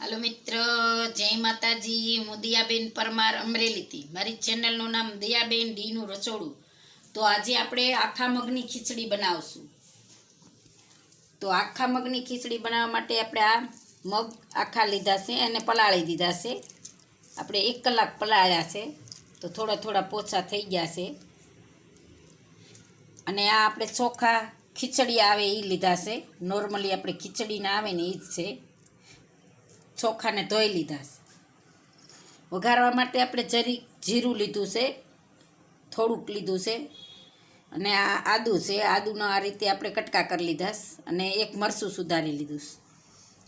હાલો મિત્ર, જય માતાજી. હું દિયાબેન પરમાર અમરેલીથી. મારી ચેનલનું નામ દિયાબેન ડીનું રસોડું. તો આજે આપણે આખા મગની ખીચડી બનાવશું. તો આખા મગની ખીચડી બનાવવા માટે આપણે આ મગ આખા લીધા છે અને પલાળી દીધા છે. આપણે એક કલાક પલાળ્યા છે. તો થોડા થોડા પોછા થઈ ગયા છે. અને આ આપણે ચોખા ખીચડી આવે એ લીધા છે. નોર્મલી આપણે ખીચડીના આવે ને એ જ છે. ચોખાને ધોઈ લીધા છે. વઘારવા માટે આપણે જરી જીરું લીધું છે, થોડુંક લીધું છે અને આ આદું છે. આદુનો આ રીતે આપણે કટકા કરી લીધા છે અને એક મરસું સુધારી લીધું છે.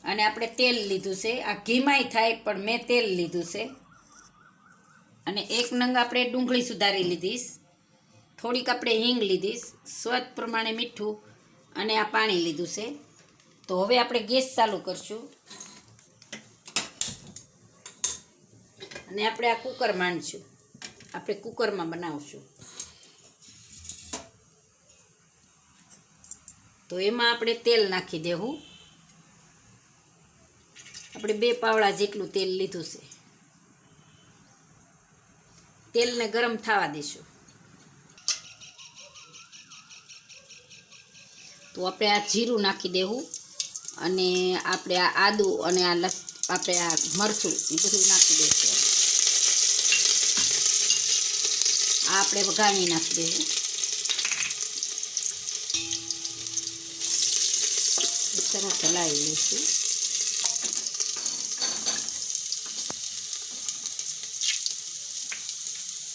અને આપણે તેલ લીધું છે. આ ઘીમાંય થાય પણ મેં તેલ લીધું છે. અને એક નંગ આપણે ડુંગળી સુધારી લીધીશ થોડીક આપણે હિંગ લીધીશ સ્વાદ પ્રમાણે મીઠું અને આ પાણી લીધું છે. તો હવે આપણે ગેસ ચાલુ કરશું. અને આપણે આ કુકર માંડશું. આપણે કુકરમાં બનાવશું. તો એમાં આપણે તેલ નાખી દેવું. આપણે બે પાવડા જેટલું તેલ લીધું છે. તેલને ગરમ થવા દઈશું. તો આપણે આ જીરું નાખી દેવું અને આપણે આ આદું અને આ લસ, આપણે આ મરચું એ બધું નાખી દઈશું. આપણે વઘાણી નાખી દઈશું સરસ હલાવી લઈશું.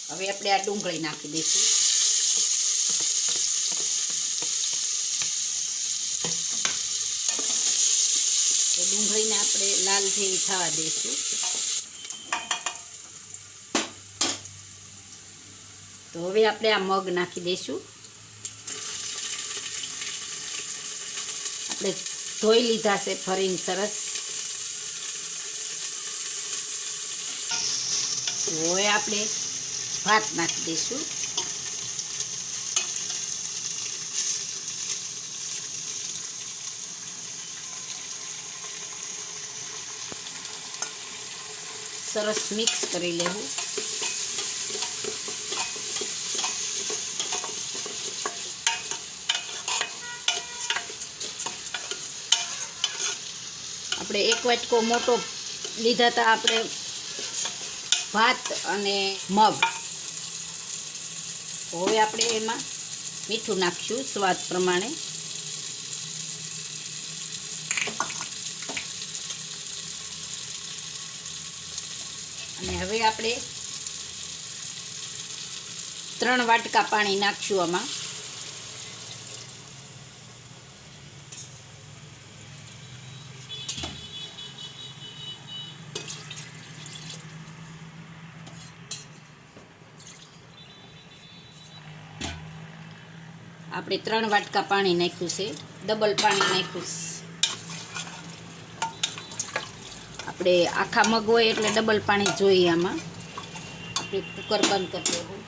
હવે આપણે આ ડુંગળી નાખી દઈશું. તો ડુંગળીને આપણે લાલ જેવી થવા દઈશું. તો હવે આપણે આ મગ નાખી દઈશું. આપણે ધોઈ લીધા છે ફરીને સરસ. હવે આપણે ભાત નાખી દઈશું. સરસ મિક્સ કરી લેવું. આપણે એક વાટકો મોટો લીધા હતા આપણે ભાત અને મગ. હવે આપણે એમાં મીઠું નાખશું સ્વાદ પ્રમાણે. અને હવે આપણે ત્રણ વાટકા પાણી નાખશું આમાં. આપણે ત્રણ વાટકા પાણી નાખ્યું છે. ડબલ પાણી નાખ્યું આપણે આખા મગ હોય એટલે ડબલ પાણી જોઈએ આમાં. આપણે કુકર બંધ કરી દેવું.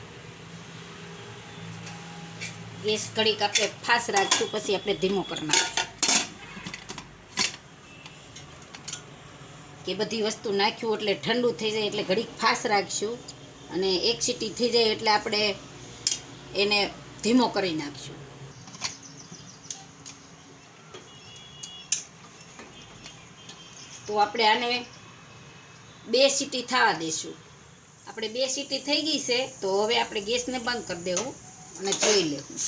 ગેસ ઘડીક આપણે ફાસ રાખશું, પછી આપણે ધીમો કરી કે બધી વસ્તુ નાખ્યું એટલે ઠંડુ થઈ જાય એટલે ઘડીક ફાસ રાખશું. અને એક સીટી થઈ જાય એટલે આપણે એને ધીમો કરી નાખશું તો આપણે આને બે સીટી થવા દઈશું આપણે બે સીટી થઈ ગઈ છે, તો હવે આપણે ગેસને બંધ કરી દેવું અને જોઈ લેવું.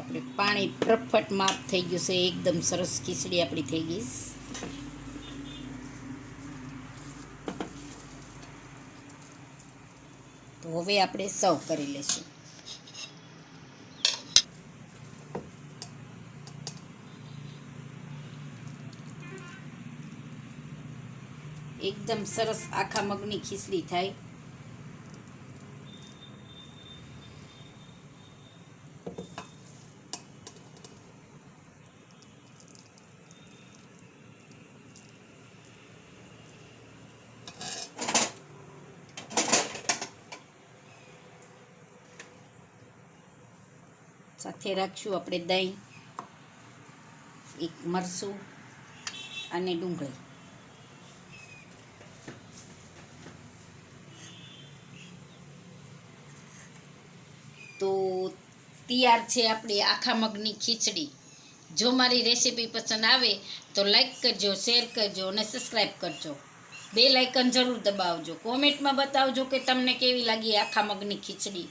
આપણે પાણી ફટફટ માપ થઈ ગયું છે, એકદમ સરસ ખીચડી આપણી થઈ ગઈ તો હવે આપણે સર્વ કરી લઈશું. એકદમ સરસ આખા મગની ખીચડી થાય. સાથે રાખશું આપણે દહીં, એક મરસું અને ડુંગળી. તો તૈયાર છે આપણી આખા મગની ખીચડી. જો મારી રેસીપી પસંદ આવે તો લાઈક કરજો, શેર કરજો અને સબસ્ક્રાઈબ કરજો. બે લાઇકન જરૂર દબાવજો. કોમેન્ટમાં બતાવજો કે તમને કેવી લાગી આખા મગની ખીચડી.